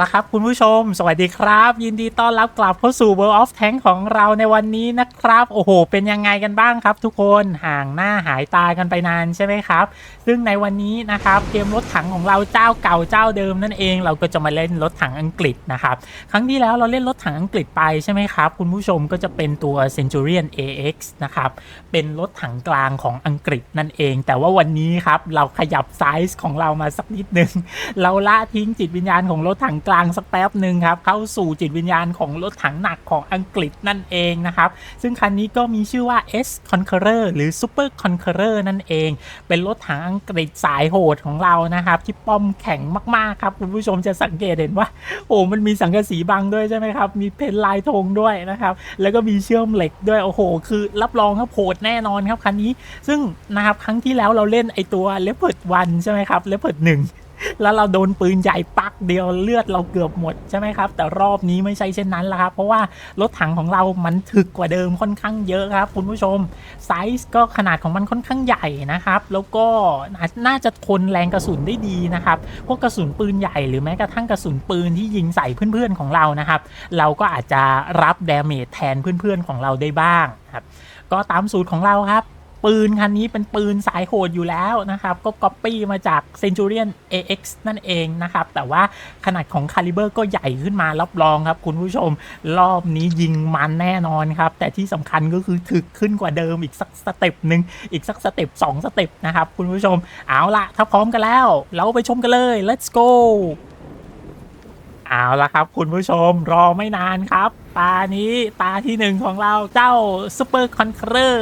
ละครับคุณผู้ชม สวัสดีครับ ยินดีต้อนรับกลับเข้าสู่ World of Tank ของเราในวันนี้นะครับ โอ้โห เป็นยังไงกันบ้างครับ ทุกคนห่างหน้าหายตากันไปนานใช่ไหมครับ ซึ่งในวันนี้นะครับเกมรถถังของเราเจ้าเก่าเจ้าเดิมนั่นเอง เราก็จะมาเล่นรถถังอังกฤษนะครับครั้งที่แล้วเราเล่นรถถังอังกฤษไปใช่ไหมครับ คุณผู้ชมก็จะเป็นตัว Centurion AX นะครับเป็นรถถังกลางของอังกฤษนั่นเอง แต่ว่าวันนี้ครับเราขยับไซส์ของเรามาสักนิดนึงเราละทิ้งจิตวิญญาณของรถถังกลางสักแป๊บหนึ่งครับ เข้าสู่จิตวิญญาณของรถถังหนักของอังกฤษนั่นเองนะครับ ซึ่งคันนี้ก็มีชื่อว่า S Conqueror หรือ Super Conqueror นั่นเอง เป็นรถถังอังกฤษสายโหดของเรานะครับ ที่ป้อมแข็งมากๆครับ คุณผู้ชมจะสังเกตเห็นว่า โอ้มันมีสังกะสีบังด้วยใช่ไหมครับ มีเพนลายธงด้วยนะครับ แล้วก็มีเชื่อมเหล็กด้วยโอ้โห คือรับรองครับโหดแน่นอนครับคันนี้ ซึ่งนะครับครั้งที่แล้วเราเล่นไอตัว Leopard 1ใช่ไหมครับ Leopard 1 แล้วเราโดนปืนใหญ่ปักเดียวเลือดเราเกือบหมดใช่ไหมครับ แต่รอบนี้ไม่ใช่เช่นนั้นละครับ เพราะว่ารถถังของเรามันถึกกว่าเดิมค่อนข้างเยอะครับ คุณผู้ชมไซส์ก็ขนาดของมันค่อนข้างใหญ่นะครับ แล้วก็น่าจะทนแรงกระสุนได้ดีนะครับ พวกกระสุนปืนใหญ่หรือแม้กระทั่งกระสุนปืนที่ยิงใส่เพื่อนๆของเรานะครับ เราก็อาจจะรับดาเมจแทนเพื่อนๆของเราได้บ้างครับก็ตามสูตรของเราครับ ปืนคันนี้เป็นปืนสายโหดอยู่แล้วนะครับ ก็ก๊อปปี้มาจาก Centurion AX นั่นเองนะครับ แต่ว่าขนาดของคาลิเบอร์ก็ใหญ่ขึ้นมารับรองครับ คุณผู้ชมรอบนี้ยิงมันแน่นอนครับ แต่ที่สำคัญก็คือถึกขึ้นกว่าเดิมอีกสักสเต็ปหนึ่งอีกสักสเต็ปสองสเต็ปนะครับ คุณผู้ชมเอาละถ้าพร้อมกันแล้ว เราไปชมกันเลย let's go เอาละครับ คุณผู้ชมรอไม่นานครับ ตานี้ตาที่หนึ่งของเราเจ้า Super Conqueror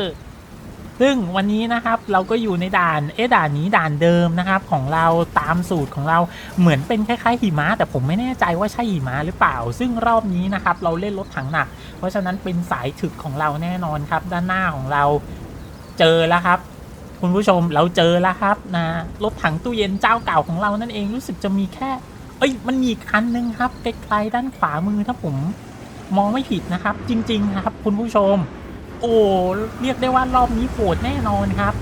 ซึ่งวันนี้นะครับเราก็อยู่ในด่านเอ๊ด่านนี้ด่านเดิมนะครับของเราตามสูตรของเราเหมือนเป็นคล้ายๆหิมะแต่ผมไม่แน่ใจว่าใช่หิมะหรือเปล่า ซึ่งรอบนี้นะครับเราเล่นรถถังหนัก เพราะฉะนั้นเป็นสายถึกของเราแน่นอนครับ ด้านหน้าของเราเจอแล้วครับ คุณผู้ชมเราเจอแล้วครับนะรถถังตู้เย็นเจ้าเก่าของเรานั่นเองรู้สึกจะมีแค่ เอ้ยมันมีคันนึงครับไกลๆด้านขวามือถ้าผมมองไม่ผิดนะครับ จริง ๆ ครับ คุณผู้ชม โอ้เรียกได้ว่ารอบนี้โหดแน่นอนครับ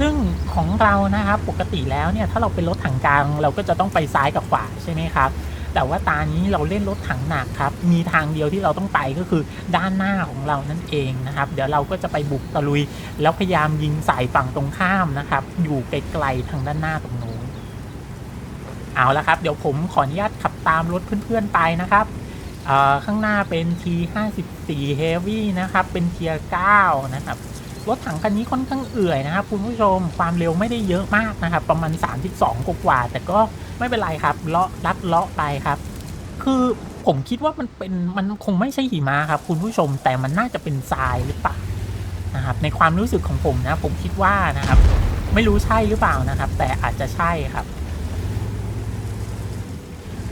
ซึ่งของเรานะครับปกติแล้วเนี่ยถ้าเราเป็นรถถังกลางเราก็จะต้องไปซ้ายกับขวาใช่ไหมครับแต่ว่าตานี้เราเล่นรถถังหนักครับ มีทางเดียวที่เราต้องไปก็คือด้านหน้าของเรานั่นเองนะครับ เดี๋ยวเราก็จะไปบุกตะลุย แล้วพยายามยิงใส่ฝั่งตรงข้ามนะครับ อยู่ไกลๆทางด้านหน้าตรงนู้นเอาละครับ เดี๋ยวผมขออนุญาตขับตามรถเพื่อนๆไปนะครับ ข้างหน้าเป็น T54 Heavy นะครับ เป็นเทียร์9นะครับ รถถังคันนี้ค่อนข้างเอื่อยนะครับคุณผู้ชม ความเร็วไม่ได้เยอะมากนะครับ ประมาณ 32กว่า แต่ก็ไม่เป็นไรครับ เลาะลัดเลาะไปครับ คือผมคิดว่ามันเป็น มันคงไม่ใช่หิมะครับ คุณผู้ชม แต่มันน่าจะเป็นทรายหรือเปล่านะครับ ในความรู้สึกของผมนะ ผมคิดว่านะครับ ไม่รู้ใช่หรือเปล่านะครับ แต่อาจจะใช่ครับ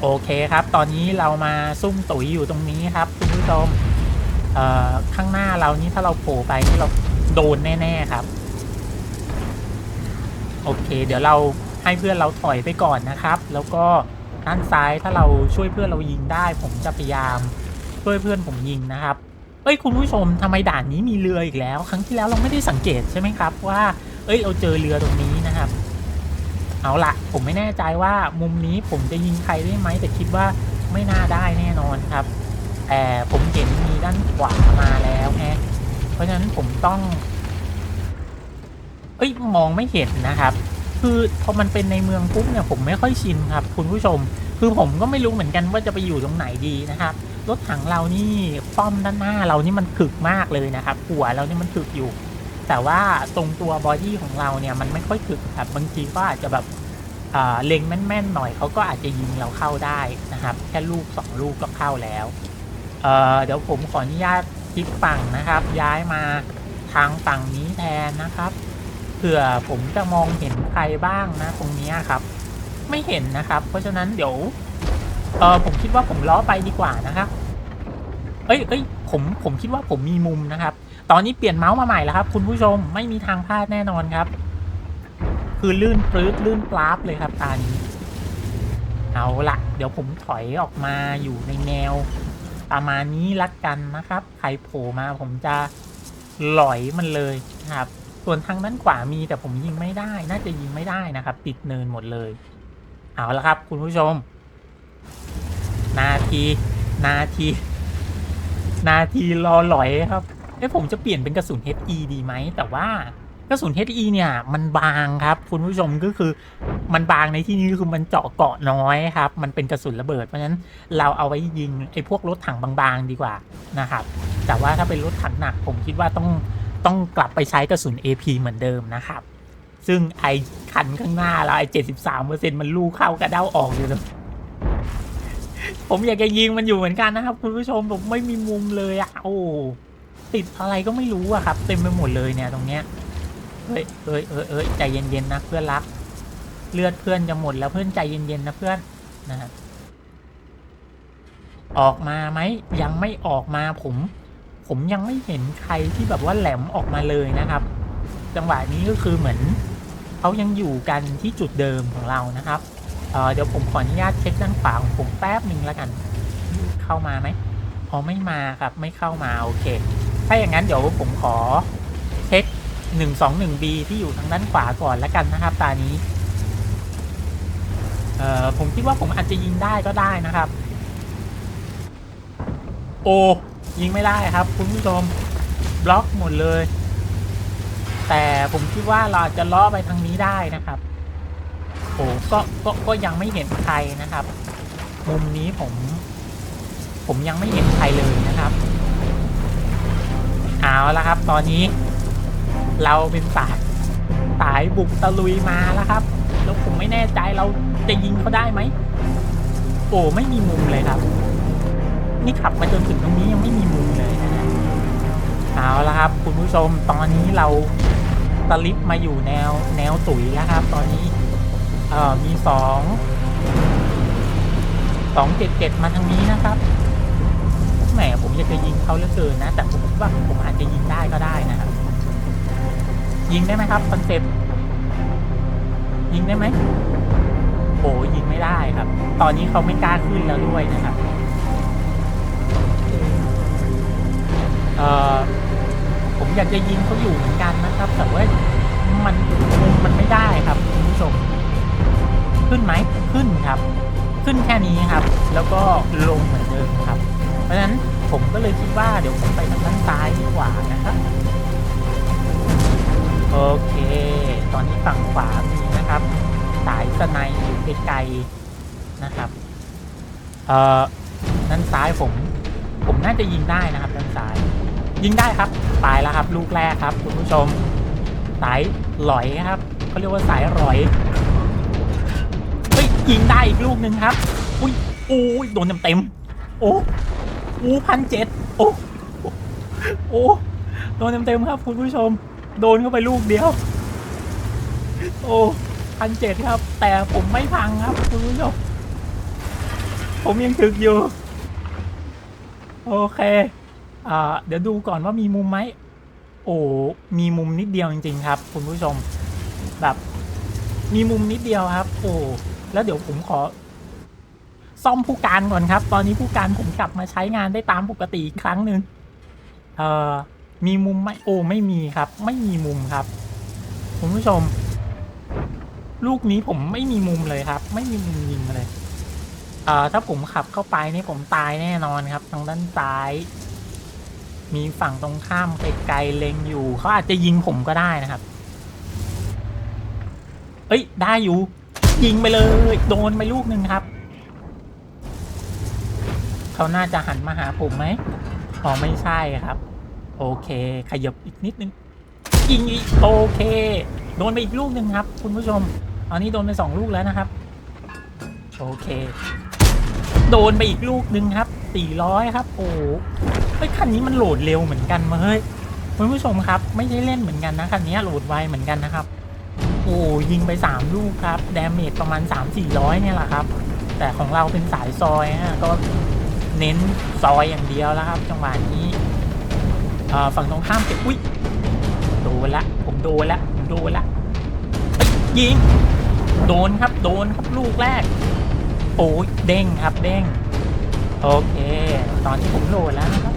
โอเคครับ ตอนนี้เรามาซุ่มตุ๋ยอยู่ตรงนี้ครับคุณผู้ชมเอ่อข้างหน้าเรานี่ถ้าเราโผล่ไปนี่เราโดนแน่ ๆครับ โอเค เดี๋ยวเราให้เพื่อนเราถอยไปก่อนนะครับ แล้วก็ด้านซ้ายถ้าเราช่วยเพื่อนเรายิงได้ ผมจะพยายามช่วยเพื่อนผมยิงนะครับเอ้ยคุณผู้ชมทำไมด่านนี้มีเรืออีกแล้ว ครั้งที่แล้วเราไม่ได้สังเกตใช่ไหมครับ ว่า เอ้ยเราเจอเรือตรงนี้ เอาละผมไม่แน่ใจว่ามุมนี้ผมจะยิงใครได้ไหมแต่คิดว่าไม่น่าได้แน่นอนครับแต่ผมเห็นมีด้านขวามาแล้วฮะเพราะฉะนั้นผมต้อง เอ้ยมองไม่เห็นนะครับ คือพอมันเป็นในเมืองปุ๊บเนี่ยผมไม่ค่อยชินครับ คุณผู้ชม คือผมก็ไม่รู้เหมือนกันว่าจะไปอยู่ตรงไหนดีนะครับรถถังเรานี่ป้อมด้านหน้าเรานี่มันถึกมากเลยนะครับหัวเรานี่มันถึกอยู่ แต่ว่าตรงตัวบอดี้ของเราเนี่ยมันไม่ค่อยถึกครับบางทีก็อาจจะแบบเล็งแม่นๆหน่อยเขาก็อาจจะยิงเราเข้าได้นะครับ แค่ลูกสองลูกก็เข้าแล้วเเดี๋ยวผมขออนุญาตพลิกฝั่งนะครับ ย้ายมาทางฝั่งนี้แทนนะครับเผื่อผมจะมองเห็นใครบ้างนะตรงนี้ครับ ไม่เห็นนะครับ เพราะฉะนั้นเดี๋ยวเออผมคิดว่าผมล้อไปดีกว่านะครับ เอ้ยเอ้ยผมผมคิดว่าผมมีมุมนะครับ ตอนนี้เปลี่ยนเมาส์มาใหม่แล้วครับ คุณผู้ชมไม่มีทางพลาดแน่นอนครับ คือลื่นปลื้ดลื่นปลาบเลยครับตานี้เอาละเดี๋ยวผมถอยออกมาอยู่ในแนว ประมาณนี้ละกันนะครับ ใครโผล่มาผมจะหลอยมันเลยครับ ส่วนทางด้านขวามีแต่ผมยิงไม่ได้ น่าจะยิงไม่ได้นะครับ ติดเนินหมดเลย เอาละครับ คุณผู้ชม นาที นาที นาทีรอหลอยครับ เอ้ผมจะเปลี่ยนเป็นกระสุน HE ดีไหม แต่ว่ากระสุน HE เนี่ยมันบางครับคุณผู้ชมก็คือมันบางในที่นี้คือมันเจาะเกาะน้อยครับ มันเป็นกระสุนระเบิดเพราะฉะนั้นเราเอาไว้ยิงไอ้พวกรถถังบางๆ ดีกว่านะครับ แต่ว่าถ้าเป็นรถถังหนักผมคิดว่าต้องต้องกลับไปใช้กระสุน AP เหมือนเดิมนะครับ ซึ่งไอ้คันข้างหน้าเราไอ้เจ็ดสิบสามเปอร์เซ็นต์มันลูกเข้ากระเด้าออกอยู่เลยผมอยากจะยิงมันอยู่เหมือนกันนะครับ คุณผู้ชมผมไม่มีมุมเลยอะโอ้ ติดอะไรก็ไม่รู้อะครับ เต็มไปหมดเลยเนี่ยตรงเนี้ยเฮ้ยเอ้ยเอ้ยเอ้ยใจเย็นๆนะเพื่อนรัก เลือดเพื่อนจะหมดแล้วเพื่อนใจเย็นๆนะเพื่อนนะฮะออกมาไหมยังไม่ออกมาผม ผมยังไม่เห็นใครที่แบบว่าแหลมออกมาเลยนะครับ จังหวะนี้ก็คือเหมือนเขายังอยู่กันที่จุดเดิมของเรานะครับเเดี๋ยวผมขออนุญาตเช็คด้านขวาของผมแป๊บหนึ่งแล้วกัน เข้ามาไหมอ๋อไม่มาครับ ไม่เข้ามาโอเค ถ้าอย่างนั้นเดี๋ยวผมขอเช็คหนึ่งสองหนึ่ง B ที่อยู่ทางด้านขวาก่อนแล้วกันนะครับ ตานี้ เอ่อผมคิดว่าผมอาจจะยิงได้ก็ได้นะครับ โอ้ยิงไม่ได้ครับ คุณผู้ชมบล็อกหมดเลย แต่ผมคิดว่าเราจจะล้อไปทางนี้ได้นะครับโอ้ก็ก็ก็ยังไม่เห็นใครนะครับ มุมนี้ผม ผมยังไม่เห็นใครเลยนะครับ เอาละครับ ตอนนี้ เราเป็นสายสายบุกตะลุยมาแล้วครับ แล้วผมไม่แน่ใจเราจะยิงเขาได้ไหม โอ้ไม่มีมุมเลยครับ นี่ขับมาจนถึงตรงนี้ยังไม่มีมุมเลยนะเอาละครับ คุณผู้ชมตอนนี้เราสลิปมาอยู่แนวแนวตุ๋ยแล้วครับ ตอนนี้ เอ่อมีสองสองเจ็ดเจ็ดมาทางนี้นะครับ แหมผมอยากจะยิงเขาเหลือเกินนะ แต่ผมคิดว่าผมอาจจะยิงได้ก็ได้นะครับ ยิงได้ไหมครับคอนเซปต์ยิงได้ไหมโอ้ยิงไม่ได้ครับ ตอนนี้เขาไม่กล้าขึ้นแล้วด้วยนะครับเอ่อผมอยากจะยิงเขาอยู่เหมือนกันนะครับ แต่ว่ามันมุมมันไม่ได้ครับคุณผู้ชม ขึ้นไหมขึ้นครับ ขึ้นแค่นี้ครับ แล้วก็ลงเหมือนเดิมครับ เพราะฉะนั้นผมก็เลยคิดว่าเดี๋ยวผมไปทางด้านซ้ายดีกว่านะครับ โอเค ตอนนี้ฝั่งขวามีนะครับ สายสไนอยู่ไกลๆนะครับ เอ่อด้านซ้ายผม ผมน่าจะยิงได้นะครับด้านซ้าย ยิงได้ครับ ตายแล้วครับ ลูกแรกครับ คุณผู้ชม สายหลอยครับเขาเรียกว่าสายหลอยเฮ้ยยิงได้อีกลูกหนึ่งครับ อุ้ยอุ้ยโดนเต็มเต็มโอ้ อู้พันเจ็ดโอ้โอ้โดนเต็มเต็มๆครับ คุณผู้ชม โดนเข้าไปลูกเดียว โอ้พันเจ็ดครับ แต่ผมไม่พังครับ คุณผู้ชม ผมยังถึกอยู่ โอเค อ่า เดี๋ยวดูก่อนว่ามีมุมไหม โอ้ มีมุมนิดเดียวจริง ๆ ครับ คุณผู้ชม แบบ มีมุมนิดเดียวครับ โอ้ แล้วเดี๋ยวผมขอ ซ่อมผู้การก่อนครับ ตอนนี้ผู้การผมกลับมาใช้งานได้ตามปกติอีกครั้งหนึ่งเอ่อมีมุมไหมโอ้ไม่มีครับ ไม่มีมุมครับคุณผู้ชม ลูกนี้ผมไม่มีมุมเลยครับ ไม่มีมุมยิงเลยเอ่อถ้าผมขับเข้าไปนี่ผมตายแน่นอนครับ ทางด้านซ้าย มีฝั่งตรงข้ามไกลๆเล็งอยู่เขาอาจจะยิงผมก็ได้นะครับ เอ้ย ได้อยู่ ยิงไปเลย โดนไปลูกหนึ่งครับ เขาน่าจะหันมาหาผมไหมอ๋อไม่ใช่ครับ โอเค ขยับอีกนิดนึงยิงอีกโอเค โดนไปอีกลูกหนึ่งครับ คุณผู้ชมตอนนี้โดนไปสองลูกแล้วนะครับ โอเค โดนไปอีกลูกหนึ่งครับสี่ร้อยครับ โอ้เฮ้ยคันนี้มันโหลดเร็วเหมือนกันมาเฮ้ยคุณผู้ชมครับ ไม่ใช่เล่นเหมือนกันนะคันนี้โหลดไวเหมือนกันนะครับ โอ้ยิงไปสามลูกครับดาเมจประมาณสามสี่ร้อยเนี่ยแหละครับ แต่ของเราเป็นสายซอยฮะก็ เน้นซอยอย่างเดียวแล้วครับ จังหวะนี้ฝั่งตรงข้ามเก็บอุ้ยโดนละ ผมโดนละผมโดนละยิงโดนครับโดนครับลูกแรก โอ้ยเด้งครับเด้งโอเค ตอนนี้ผมโหลดแล้วนะครับ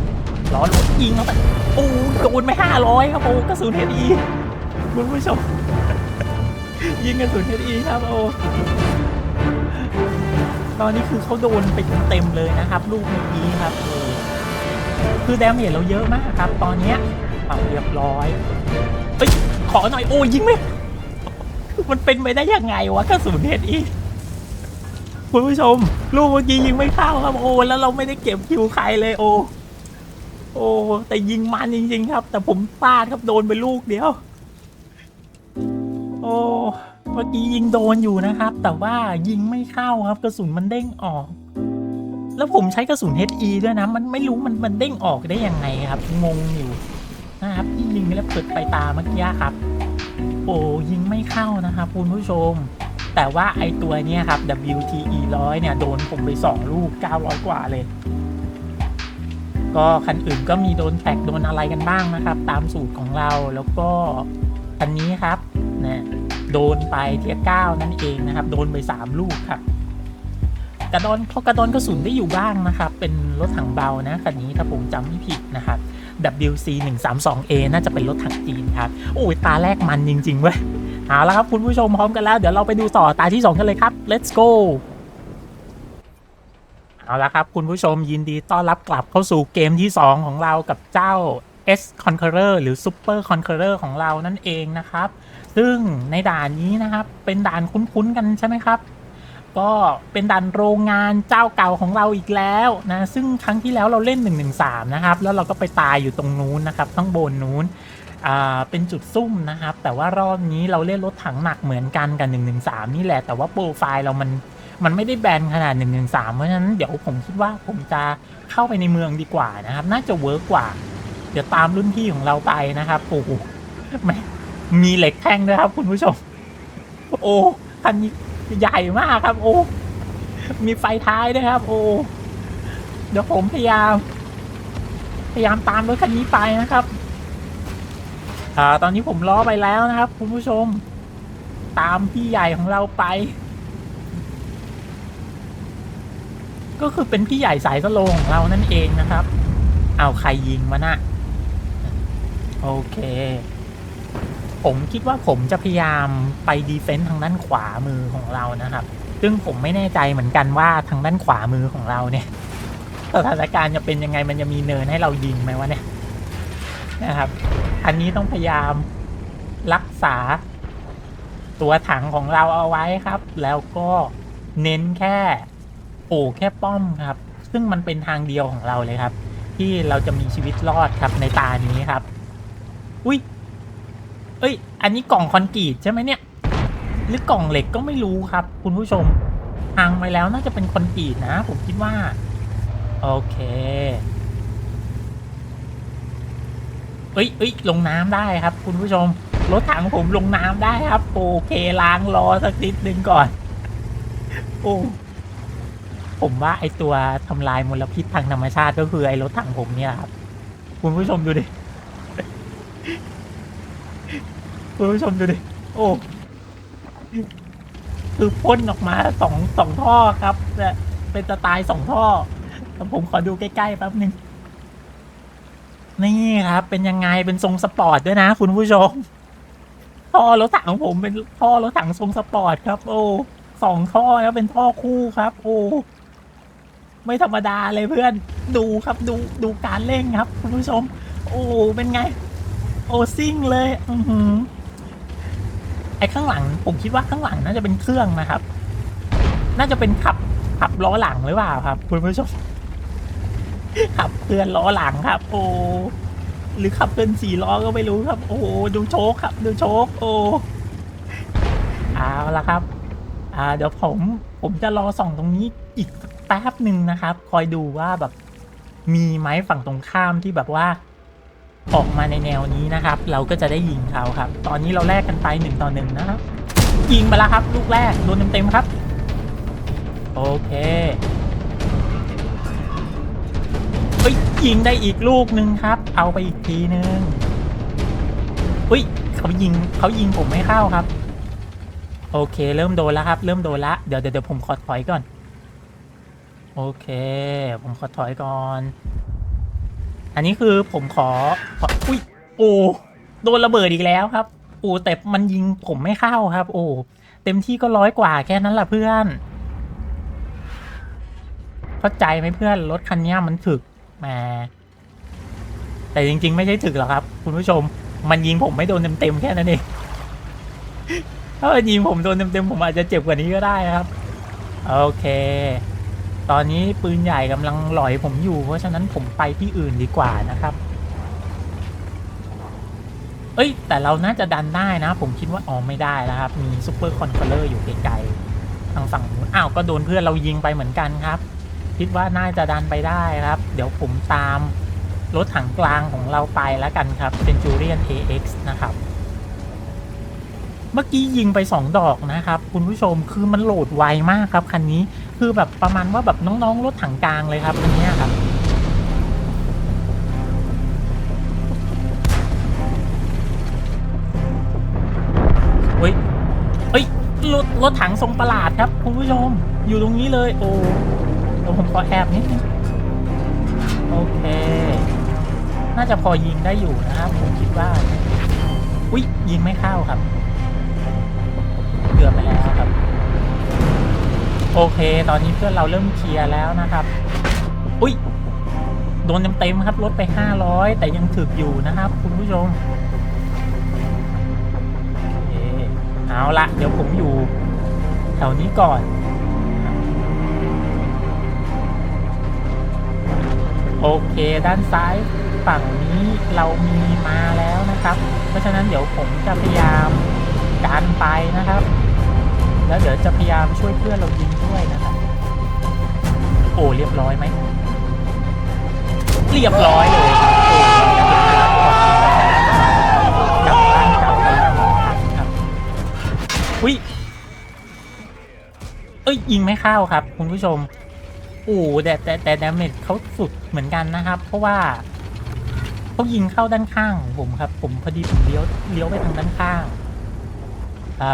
ล้อรถยิงเข้าไปโอ้โดนไปห้าร้อยครับโอ้กระสุนเฮดีคุณผู้ชมยิงกระสุนเฮดีครับโอ้ ตอนนี้คือเขาโดนไปเต็มๆเลยนะครับ ลูกเมื่อกี้ครับ คือแดมเมจเราเยอะมากครับ ตอนเนี้ยเอาเรียบร้อยเอ้ยขอหน่อยโอ้ยิงไม่มันเป็นไปได้ยังไงวะกระสุนเห็ดอีคุณผู้ชม ลูกเมื่อกี้ยิงไม่เข้าครับโอ้แล้วเราไม่ได้เก็บคิวใครเลยโอ้โอ้แต่ยิงมันจริงๆครับ แต่ผมพลาดครับโดนไปลูกเดียว โอ้ เมื่อกี้ยิงโดนอยู่นะครับ แต่ว่ายิงไม่เข้าครับกระสุนมันเด้งออก แล้วผมใช้กระสุน HE ด้วยนะ มันไม่รู้มันมันเด้งออกได้ยังไงครับ งงอยู่นะครับที่ยิงแล้วเปิดไปตาเมื่อกี้ครับ โอ้ยิงไม่เข้านะครับคุณผู้ชม แต่ว่าไอตัวนี้ครับ WTE 100เนี่ยโดนผมไป2ลูก 900 กว่าเลย ก็คันอื่นก็มีโดนแตกโดนอะไรกันบ้างนะครับ ตามสูตรของเราแล้วก็คันนี้ครับนี่ โดนไปเทียเก้านั่นเองนะครับ โดนไป 3 ลูกครับ กระดอนเขากระดอนกระสุนได้อยู่บ้างนะครับ เป็นรถถังเบานะคันนี้ถ้าผมจำไม่ผิดนะครับ WC 1 3 2 A น่าจะเป็นรถถังจีนครับ โอ้ยตาแรกมันจริงๆเว้ยเอาละครับคุณผู้ชมพร้อมกันแล้ว เดี๋ยวเราไปดูต่อตาที่ 2 กันเลยครับ let's go เอาละครับ คุณผู้ชมยินดีต้อนรับกลับเข้าสู่เกมที่ 2 ของเรากับเจ้า S Conqueror หรือ Super Conqueror ของเรานั่นเองนะครับ ซึ่งในด่านนี้นะครับ เป็นด่านคุ้นๆกันใช่ไหมครับ ก็เป็นด่านโรงงานเจ้าเก่าของเราอีกแล้วนะ ซึ่งครั้งที่แล้วเราเล่น 113 นะครับ แล้วเราก็ไปตายอยู่ตรงนู้นนะครับ ข้างบนนู้นเป็นจุดซุ่มนะครับ แต่ว่ารอบนี้เราเล่นรถถังหนักเหมือนกันกับ113 นี่แหละ แต่ว่าโปรไฟล์เรามันมันไม่ได้แบนขนาด113เพราะฉะนั้นเดี๋ยวผมคิดว่าผมจะเข้าไปในเมืองดีกว่านะครับ น่าจะเวิร์กกว่า เดี๋ยวตามรุ่นพี่ของเราไปนะครับโอ้โหไมีเหล็กแท่งด้วยครับ คุณผู้ชม โอ้คันนี้ใหญ่มากครับ โอ้มีไฟท้ายด้วยครับ โอ้เดี๋ยวผมพยายาม พยายามตามรถคันนี้ไปนะครับ อ่า ตอนนี้ผมล้อไปแล้วนะครับ คุณผู้ชม ตามพี่ใหญ่ของเราไป ก็คือเป็นพี่ใหญ่สายสโลงของเรานั่นเองนะครับ เอาใครยิงมานะโอเค ผมคิดว่าผมจะพยายามไปดีเฟนต์ทางด้านขวามือของเรานะครับ ซึ่งผมไม่แน่ใจเหมือนกันว่าทางด้านขวามือของเราเนี่ยสถานการณ์จะเป็นยังไงมันจะมีเนินให้เรายิงไหมวะเนี่ยนะครับ อันนี้ต้องพยายามรักษาตัวถังของเราเอาไว้ครับ แล้วก็เน้นแค่โอแค่ป้อมครับ ซึ่งมันเป็นทางเดียวของเราเลยครับ ที่เราจะมีชีวิตรอดครับในตานี้ครับ อุ้ย เอ้ย อันนี้กล่องคอนกรีตใช่ไหมเนี่ย หรือกล่องเหล็กก็ไม่รู้ครับ คุณผู้ชมทางไปแล้วน่าจะเป็นคอนกรีตนะ ผมคิดว่า โอเค เอ้ยเอ้ยลงน้ำได้ครับ คุณผู้ชม รถถังผมลงน้ำได้ครับ โอเคล้างรอสักนิดนึงก่อน โอ้ผมว่าไอตัวทำลายมลพิษทางธรรมชาติก็คือไอรถถังผมเนี่ยครับ คุณผู้ชมดูดิ คุณผู้ชมดูดิ โอ้ คือพ่นออกมาสองสองท่อครับเนี่ยเป็นสไตล์สองท่อแต่ผมขอดูใกล้ๆแป๊บนึง นี่ครับ เป็นยังไง เป็นทรงสปอร์ตด้วยนะคุณผู้ชม ท่อรถถังของผมเป็นท่อรถถังทรงสปอร์ตครับ โอ้สองท่อแล้วเป็นท่อคู่ครับ โอ้ไม่ธรรมดาเลยเพื่อน ดูครับ ดูดูการเร่งครับ คุณผู้ชม โอ้เป็นไง โอ้ซิ่งเลย อือหือ ไอ้ข้างหลัง ผมคิดว่าข้างหลังน่าจะเป็นเครื่องนะครับ น่าจะเป็นขับขับล้อหลังหรือเปล่าครับ คุณผู้ชมขับเคลื่อนล้อหลังครับ โอ้หรือขับเคลื่อนสี่ล้อก็ไม่รู้ครับ โอ้ดูโชคครับ ดูโชคโอ้เอาละครับ อ่า เดี๋ยวผมผมจะรอส่องตรงนี้อีกแป๊บหนึ่งนะครับ คอยดูว่าแบบมีไหมฝั่งตรงข้ามที่แบบว่า ออกมาในแนวนี้นะครับ เราก็จะได้ยิงเขาครับ ตอนนี้เราแลกกันไปหนึ่งต่อหนึ่งนะครับ ยิงไปแล้วครับ ลูกแรกโดนเต็มๆครับ โอเคเฮ้ยยิงได้อีกลูกหนึ่งครับ เอาไปอีกทีหนึ่งเฮ้ยเขายิงเขายิงผมไม่เข้าครับ โอเค เริ่มโดนแล้วครับ เริ่มโดนละเดี๋ยวเดี๋ยวเดี๋ยวผมขอถอยก่อน โอเค ผมขอถอยก่อน อันนี้คือผมขอขออุ้ยโอ้โดนระเบิดอีกแล้วครับ โอ้แต่มันยิงผมไม่เข้าครับ โอ้เต็มที่ก็ร้อยกว่าแค่นั้นแหละเพื่อน เข้าใจไหมเพื่อนรถคันนี้มันถึกแหมแต่จริง ๆ ไม่ใช่ถึกหรอกครับ คุณผู้ชม มันยิงผมไม่โดนเต็มๆแค่นั้นเองถ้ามันยิงผมโดนเต็มๆผมอาจจะเจ็บกว่านี้ก็ได้นะครับ โอเค ตอนนี้ปืนใหญ่กำลังหลอยผมอยู่ เพราะฉะนั้นผมไปที่อื่นดีกว่านะครับ เอ้ย แต่เราน่าจะดันได้นะ ผมคิดว่าอ๋อไม่ได้แล้วครับ มีซูเปอร์คอนโทรลเลอร์อยู่ไกลๆทางฝั่งนู้นอ้าวก็โดนเพื่อนเรายิงไปเหมือนกันครับ คิดว่าน่าจะดันไปได้ครับ เดี๋ยวผมตามรถถังกลางของเราไปแล้วกันครับ Centurion AX นะครับ เมื่อกี้ยิงไป 2 ดอกนะครับ คุณผู้ชมคือมันโหลดไวมากครับ คันนี้ คือแบบประมาณว่าแบบน้องๆรถถังกลางเลยครับคันนี้ครับเฮ้ยเอ้ยรถรถถังทรงประหลาดครับคุณผู้ชมอยู่ตรงนี้เลย โอ้เดี๋ยวผมขอแอบนิดนึงโอเค น่าจะพอยิงได้อยู่นะครับผมคิดว่า อุ้ยยิงไม่เข้าครับ เกือบไปแล้ว โอเค ตอนนี้เพื่อนเราเริ่มเคลียร์แล้วนะครับ อุ้ย โดนเต็มๆครับ ลดไป 500 แต่ยังถึกอยู่นะครับ คุณผู้ชมเคเอาละเดี๋ยวผมอยู่แถวนี้ก่อน โอเค ด้านซ้ายฝั่งนี้เรามีมาแล้วนะครับ เพราะฉะนั้นเดี๋ยวผมจะพยายามการไปนะครับ แล้วเดี๋ยวจะพยายามช่วยเพื่อนเรายิงด้วยนะครับโอ้เรียบร้อยไหมเรียบร้อยเลยครับโอ้กลับบ้านกลับไปยังทันครับอุ้ยเอ้ยยิงไม่เข้าครับ คุณผู้ชมโอ้แต่แต่แต่ดาเมจเขาสุดเหมือนกันนะครับ เพราะว่าเขายิงเข้าด้านข้างผมครับ ผมพอดีผมเลี้ยวเลี้ยวไปทางด้านข้าง อ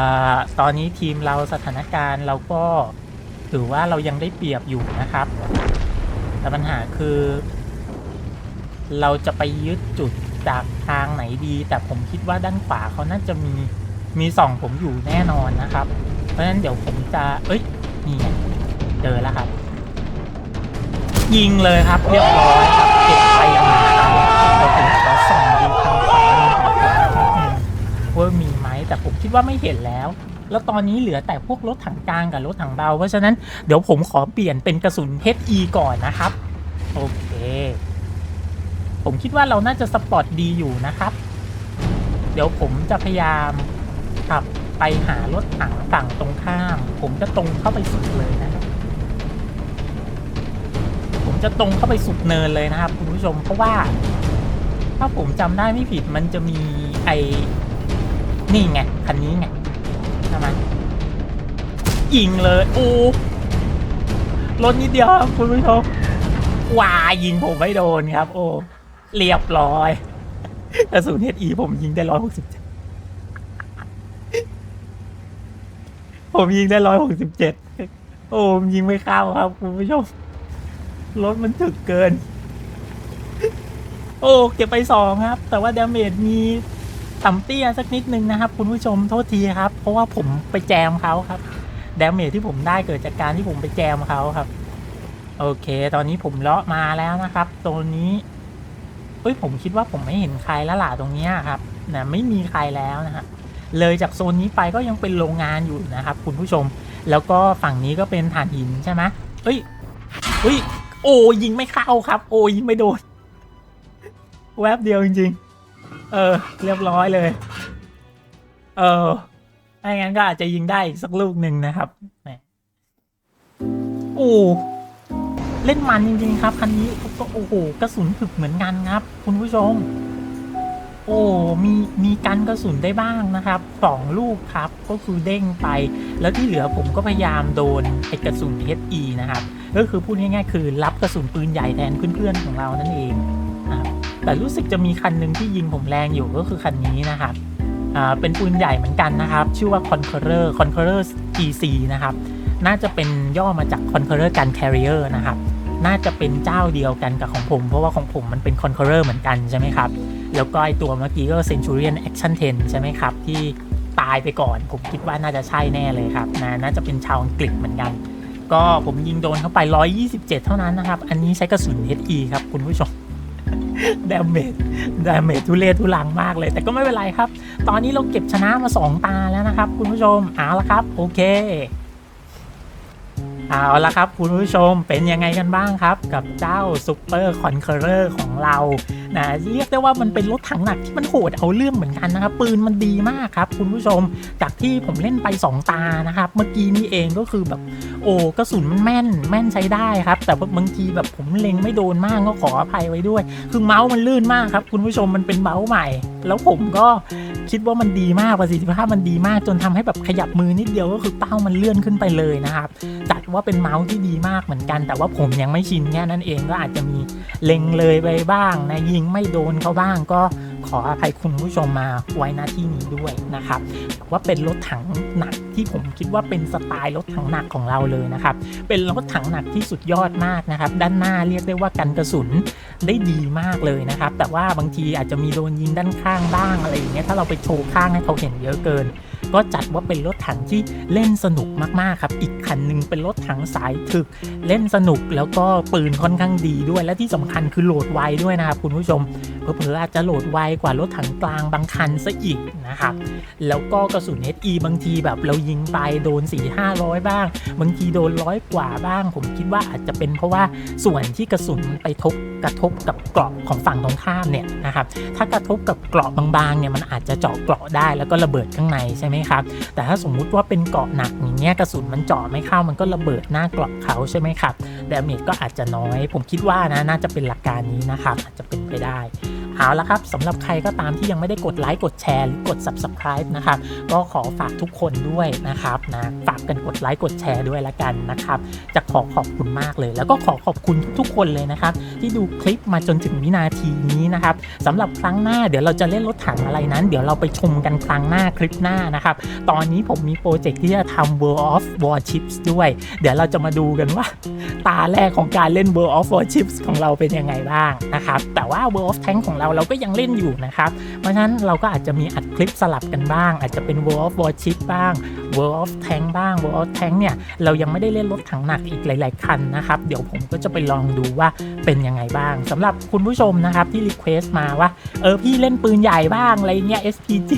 ตอนนี้ทีมเราสถานการณ์เราก็ถือว่าเรายังได้เปรียบอยู่นะครับ แต่ปัญหาคือ เราจะไปยึดจุดจากทางไหนดี แต่ผมคิดว่าด้านขวาเขาน่าจะมีมีส่องผมอยู่แน่นอนนะครับ เพราะฉะนั้นเดี๋ยวผมจะ เอ้ยนี่เจอแล้วครับ ยิงเลยครับเรียบร้อยครับเก็บไปอย่างไรเราผมขอส่องดูทางขวามือของผมนิดนึงว่ามีไหม แต่ผมคิดว่าไม่เห็นแล้ว แล้วตอนนี้เหลือแต่พวกรถถังกลางกับรถถังเบา เพราะฉะนั้นเดี๋ยวผมขอเปลี่ยนเป็นกระสุน HE ก่อนนะครับ โอเค ผมคิดว่าเราน่าจะสปอร์ตดีอยู่นะครับ เดี๋ยวผมจะพยายามขับไปหารถถังฝั่งตรงข้าม ผมจะตรงเข้าไปสุดเลยนะครับ ผมจะตรงเข้าไปสุดเนินเลยนะครับ คุณผู้ชมเพราะว่า ถ้าผมจำได้ไม่ผิดมันจะมีไอ นี่ไง คันนี้ไงใช่ไมยิงเลย โอ้รถนิดเดียวครับคุณผู้ชมว้ายิงผมไม่โดนครับ โอ้ เรียบร้อยกระสุนเฮดอีผมยิงได้ร้อยหกสิบเจ็ดผมยิงได้ร้อยหกสิบเจ็ดโอ้มยิงไม่เข้าครับคุณผู้ชมรถมันถึกเกิน โอ้เก็บไปสองครับ แต่ว่าดาเมจมี ต่ำเตี้ยสักนิดนึงนะครับ คุณผู้ชมโทษทีครับ เพราะว่าผมไปแจมเขาครับดาเมจที่ผมได้เกิดจากการที่ผมไปแจมเขาครับ โอเค ตอนนี้ผมเลาะมาแล้วนะครับตัวนี้เอ้ยผมคิดว่าผมไม่เห็นใครแล้วล่ะตรงนี้ครับนะไม่มีใครแล้วนะฮะเลยจากโซนนี้ไปก็ยังเป็นโรงงานอยู่นะครับ คุณผู้ชม แล้วก็ฝั่งนี้ก็เป็นฐานหินใช่ไหมเอ้ยเฮ้ย โอ้ยิงไม่เข้าครับ โอ้ยิงไม่โดนแวบเดียวจริงๆ เออ เรียบร้อยเลย เออไม่งั้นก็อาจจะยิงได้อีกสักลูกหนึ่งนะครับโอ้เล่นมันจริงๆครับคันนี้ก็โอ้โหกระสุนถึกเหมือนกันครับ คุณผู้ชม โอ้มีมีกันกระสุนได้บ้างนะครับสองลูกครับก็คือเด้งไป แล้วที่เหลือผมก็พยายามโดนไอ้กระสุน HE นะครับก็คือพูดง่ายๆคือรับกระสุนปืนใหญ่แทนเพื่อนๆของเรานั่นเอง แต่รู้สึกจะมีคันหนึ่งที่ยิงผมแรงอยู่ก็คือคันนี้นะครับเป็นปืนใหญ่เหมือนกันนะครับ ชื่อว่า Conqueror Conqueror GC นะครับ น่าจะเป็นย่อมาจาก Conqueror Gun Carrier นะครับ น่าจะเป็นเจ้าเดียวกันกับของผม เพราะว่าของผมมันเป็น Conqueror เหมือนกันใช่ไหมครับ แล้วก็ไอตัวเมื่อกี้ก็ Centurion Action 10 ใช่ไหมครับ ที่ตายไปก่อน ผมคิดว่าน่าจะใช่แน่เลยครับนะน่าจะเป็นชาวอังกฤษเหมือนกัน ก็ผมยิงโดนเข้าไป 127 เท่านั้นนะครับ อันนี้ใช้กระสุน HE ครับคุณผู้ชม ดาเมจดาเมจทุเรศทุลังมากเลย แต่ก็ไม่เป็นไรครับ ตอนนี้เราเก็บชนะมา 2 ตาแล้วนะครับ คุณผู้ชมเอาละครับ โอเคเอาละครับ คุณผู้ชมเป็นยังไงกันบ้างครับ กับเจ้าซูเปอร์คอนเคอร์ของเรา นะเรียกได้ว่ามันเป็นรถถังหนักที่มันโหดเอาเรื่องเหมือนกันนะครับ ปืนมันดีมากครับ คุณผู้ชมจากที่ผมเล่นไป 2 ตานะครับ เมื่อกี้นี้เองก็คือแบบโอ้กระสุนมันแม่นแม่นใช้ได้ครับ แต่บางทีแบบผมเล็งไม่โดนมากก็ขออภัยไว้ด้วย คือเมาส์มันลื่นมากครับ คุณผู้ชมมันเป็นเมาส์ใหม่ แล้วผมก็คิดว่ามันดีมากประสิทธิภาพมันดีมาก จนทำให้แบบขยับมือนิดเดียวก็คือเป้ามันเลื่อนขึ้นไปเลยนะครับจัดว่าเป็นเมาส์ที่ดีมากเหมือนกัน แต่ว่าผมยังไม่ชินแค่นั้นเองก็อาจจะมีเล็งเลยไปบ้างนะยิงไม่โดนเขาบ้างก็ขออภัยคุณผู้ชมมาไว้หน้าที่นี้ด้วยนะครับว่าเป็นรถถังหนักที่ผมคิดว่าเป็นสไตล์รถถังหนักของเราเลยนะครับเป็นรถถังหนักที่สุดยอดมากนะครับด้านหน้าเรียกได้ว่ากันกระสุนได้ดีมากเลยนะครับแต่ว่าบางทีอาจจะมีโดนยิงด้านข้างบ้างอะไรอย่างเงี้ยถ้าเราไปโชว์ข้างให้เขาเห็นเยอะเกิน ก็จัดว่าเป็นรถถังที่เล่นสนุกมากๆครับ อีกคันหนึ่งเป็นรถถังสายถึกเล่นสนุกแล้วก็ปืนค่อนข้างดีด้วย และที่สำคัญคือโหลดไวด้วยนะครับคุณผู้ชมเผลอๆอาจจะโหลดไวกว่ารถถังกลางบางคันซะอีกนะครับแล้วก็กระสุน HE บางทีแบบเรายิงไปโดน 4 500 บ้าง บางทีโดนร้อยกว่าบ้าง ผมคิดว่าอาจจะเป็นเพราะว่าส่วนที่กระสุนมันไปทบกระทบกับเกราะของฝั่งตรงข้ามเนี่ยนะครับถ้ากระทบกับเกราะบางๆเนี่ยมันอาจจะเจาะเกราะได้แล้วก็ระเบิดข้างในใช่ไหมครับ แต่ถ้าสมมุติว่าเป็นเกาะหนักอย่างเงี้ยกระสุนมันเจาะไม่เข้ามันก็ระเบิดหน้าเกราะเขาใช่ไหมครับดาเมจก็อาจจะน้อย ผมคิดว่านะน่าจะเป็นหลักการนี้นะครับอาจจะเป็นไปได้ เอาละครับสำหรับใครก็ตามที่ยังไม่ได้กดไลค์กดแชร์หรือกด subscribe นะครับก็ขอฝากทุกคนด้วยนะครับนะฝากกันกดไลค์กดแชร์ด้วยละกันนะครับจะขอขอบคุณมากเลย แล้วก็ขอขอบคุณทุกคนเลยนะครับที่ดูคลิปมาจนถึงวินาทีนี้นะครับสำหรับครั้งหน้าเดี๋ยวเราจะเล่นรถถังอะไรนั้น เดี๋ยวเราไปชมกันครั้งหน้าคลิปหน้านะครับตอนนี้ผมมีโปรเจกต์ที่จะทำ World of Warships ด้วย เดี๋ยวเราจะมาดูกันว่า ตาแรกของการเล่น World of Warships ของเราเป็นยังไงบ้างนะครับแต่ว่า World of Tank ของเราเราก็ยังเล่นอยู่นะครับ เพราะฉะนั้นเราก็อาจจะมีอัดคลิปสลับกันบ้าง อาจจะเป็น World of Warship บ้าง World of Tank บ้าง World of Tank เนี่ยเรายังไม่ได้เล่นรถถังหนักอีกหลาย ๆ คันนะครับ เดี๋ยวผมก็จะไปลองดูว่าเป็นยังไงบ้างสำหรับคุณผู้ชมนะครับที่รีเควสมาว่าเออพี่เล่นปืนใหญ่บ้างอะไรเงี้ย SPG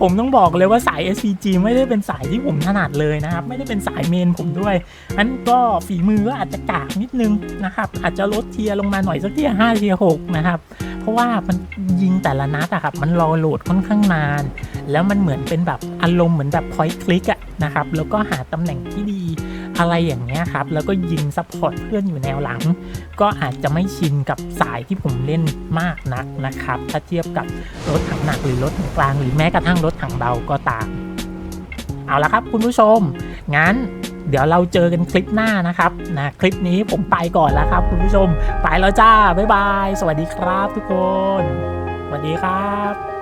ผมต้องบอกเลยว่าสาย SPG ไม่ได้เป็นสายที่ผมถนัดเลยนะครับ ไม่ได้เป็นสายเมนผมด้วยอันก็ฝีมือก็อาจจะกากนิดนึงนะครับ อาจจะลดเทียร์ลงมาหน่อยสักเทียร์ห้าเทียร์หกนะครับ เพราะว่ามันยิงแต่ละนัดอะครับมันรอโหลดค่อนข้างนาน แล้วมันเหมือนเป็นแบบอารมณ์เหมือนแบบ point click อะนะครับแล้วก็หาตำแหน่งที่ดีอะไรอย่างเงี้ยครับแล้วก็ยิงซัพพอร์ตเพื่อนอยู่แนวหลัง ก็อาจจะไม่ชินกับสายที่ผมเล่นมากนักนะครับ ถ้าเทียบกับรถถังหนักหรือรถถังกลาง หรือแม้กระทั่งรถถังเบาก็ตาม เอาละครับคุณผู้ชมงั้น เดี๋ยวเราเจอกันคลิปหน้านะครับนะคลิปนี้ผมไปก่อนแล้วครับ คุณผู้ชมไปแล้วจ้าบ๊ายบาย สวัสดีครับทุกคนสวัสดีครับ